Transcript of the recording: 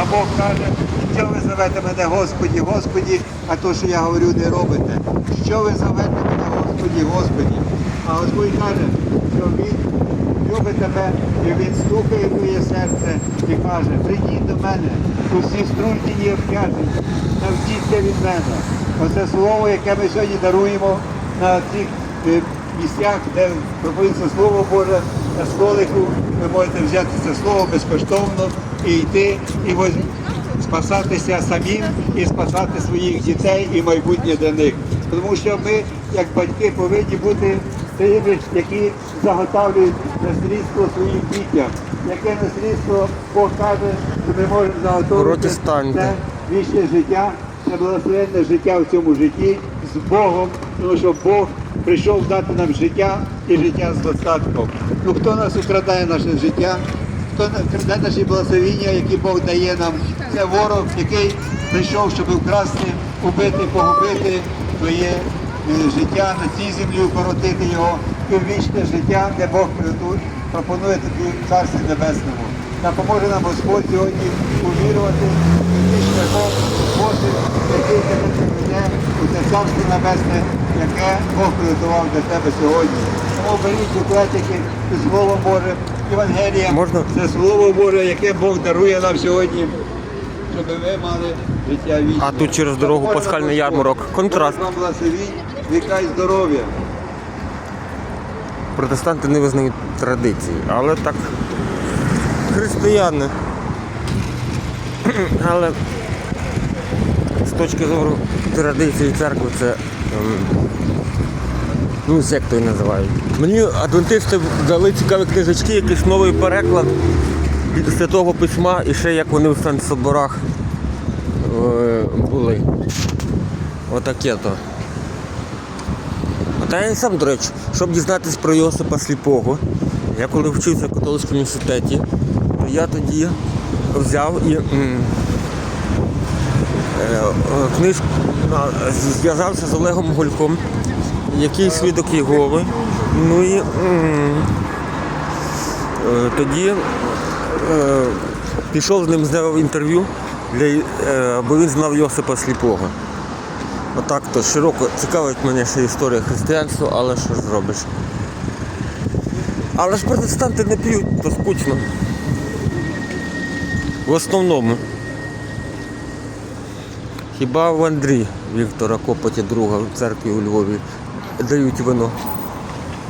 А Бог каже, що ви зовете мене Господі, Господі, а то, що я говорю, не робите. Що ви зовете мене Господі, Господі? А Господь каже, що Він любить тебе, і Він стукає в твоє серце і каже, прийдіть до мене, усі струнтіні і обтяжені, навчіться від мене. Оце слово, яке ми сьогодні даруємо на цих е, місцях, де пропонується Слово Боже на столику. Ви можете взяти це слово безкоштовно і йти, і спасатися самим і спасати своїх дітей і майбутнє для них. Тому що ми, як батьки, повинні бути тими, які заготовлюють наслідство своїм дітям. Яке наслідство Бог каже, що ми можемо заготовити це вічне життя, це благословенне життя в цьому житті з Богом, тому що Бог прийшов дати нам життя і життя з достатком. Ну хто нас украдає наше життя? Хто краде наші благословіння, які Бог дає нам? Це ворог, який прийшов, щоб вкрасти, убити, погубити своє е, життя на цій землі, укоротити його і вічне життя, де Бог пропонує тобі в Царстві Небесному. Допоможе нам Господь сьогодні увірувати в шляхом Божий, який тебе приведе у це Царство Небесне, яке Бог приготував для тебе сьогодні. Тому беріть буклетики з Словом Божим, Євангелія. Можна? Це Слово Боже, яке Бог дарує нам сьогодні, щоб ви мали життя вічне. А тут через дорогу Допоможе пасхальний Господь. ярмарок. Контраст. Бог Вам благословінь, віка і здоров'я. Протестанти не визнають традиції, але так християни. Але з точки зору традиції церкви це ну, сектою називають. Мені адвентисти дали цікаві книжечки, якийсь новий переклад від Святого Письма і ще як вони в Сан-Соборах е, були. Отаке то. Та я сам, до речі, щоб дізнатись про Йосипа Сліпого, я коли вчився в католицькому університеті, то я тоді взяв і м, е, книжку зв'язався з Олегом Гольком, який свідок Єгови. Ну і е, тоді е, пішов з ним зняв інтерв'ю, е, бо він знав Йосипа Сліпого. Отак то широко цікавить мене ще історія християнства, але що ж зробиш. Але ж протестанти не п'ють, то скучно. В основному. Хіба в Андрій Віктора Копоті друга в церкві у Львові дають вино.